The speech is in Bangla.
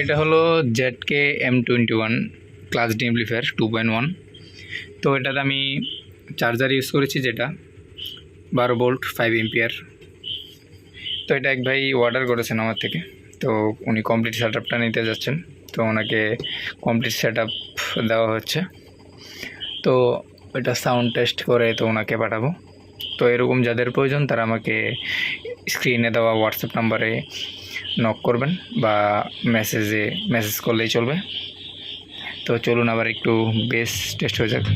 এটা হলো Z K M twenty one class D amplifier two point one তো এটাতে আমি চার্জার ইউজ করেছি যেটা, বারো ভোল্ট ফাইভ এম্পিয়ার তো এটা এক ভাই অর্ডার করেছেন আমার থেকে। তো উনি কমপ্লিট সেট আপটা নিতে যাচ্ছেন। তো ওনাকে কমপ্লিট সেট আপ দেওয়া হচ্ছে। তো এটা সাউন্ড টেস্ট করে তো ওনাকে পাঠাবো। তো এরকম যাদের প্রয়োজন, তারা আমাকে স্ক্রিনে দেওয়া হোয়াটসঅ্যাপ নাম্বারে নক করবেন বা মেসেজে মেসেজ করলেই চলবে। তো চলুন আবার একটু বেস টেস্ট হয়ে যাক।